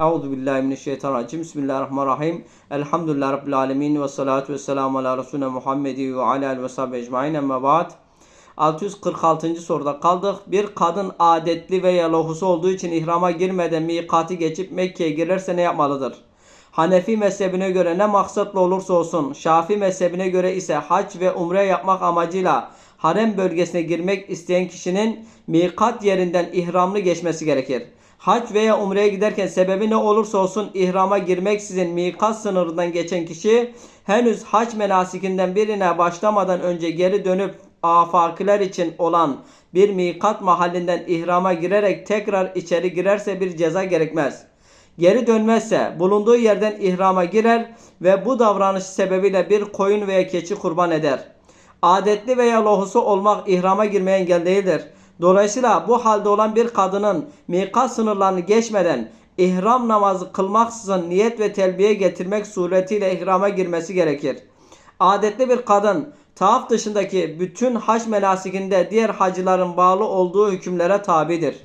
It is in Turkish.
Euzu billahi mineşşeytanirracim. Bismillahirrahmanirrahim. Elhamdülillahi rabbil alamin ve salatu vesselamü ala resulina Muhammedi ve ala alihi ve sahbihi ecmaîn. Amma ba'd. 646. soruda kaldık. Bir kadın adetli veya lohusu olduğu için ihrama girmeden mikati geçip Mekke'ye girerse ne yapmalıdır? Hanefi mezhebine göre ne maksatla olursa olsun, Şafi mezhebine göre ise hac ve umre yapmak amacıyla harem bölgesine girmek isteyen kişinin mikat yerinden ihramlı geçmesi gerekir. Hac veya umreye giderken sebebi ne olursa olsun ihrama girmeksizin mikat sınırından geçen kişi henüz hac menasikinden birine başlamadan önce geri dönüp afakiler için olan bir mikat mahallinden ihrama girerek tekrar içeri girerse bir ceza gerekmez. Geri dönmezse bulunduğu yerden ihrama girer ve bu davranış sebebiyle bir koyun veya keçi kurban eder. Adetli veya lohusu olmak ihrama girmeye engel değildir. Dolayısıyla bu halde olan bir kadının mikat sınırlarını geçmeden ihram namazı kılmaksızın niyet ve telbiye getirmek suretiyle ihrama girmesi gerekir. Adetli bir kadın tavaf dışındaki bütün hac menasikinde diğer hacıların bağlı olduğu hükümlere tabidir.